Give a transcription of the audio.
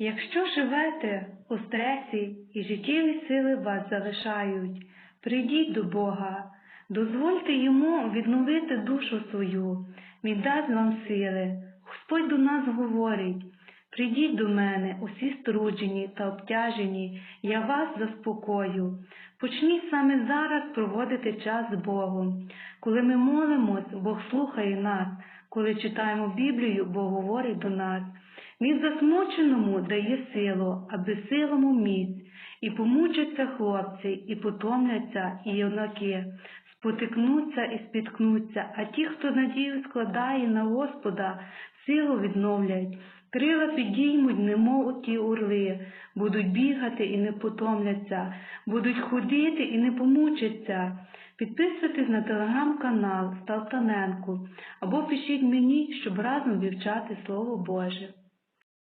Якщо живете у стресі і життєві сили вас залишають, прийдіть до Бога, дозвольте йому відновити душу свою, він дасть вам сили. Господь до нас говорить. Прийдіть до мене, усі струджені та обтяжені, я вас заспокою. Почніть саме зараз проводити час з Богом. Коли ми молимось, Бог слухає нас, коли читаємо Біблію, Бог говорить до нас. Він засмученому дає силу, а безсилому міць, і помучаться хлопці, і потомляться, і юнаки, спотикнуться і спіткнуться, а ті, хто надію складає на Господа, силу відновлять. Крила підіймуть, немов ті орли, будуть бігати і не потомляться, будуть ходити і не помучаться. Підписуйтесь на телеграм-канал Сталтаненко або пишіть мені, щоб разом вивчати Слово Боже.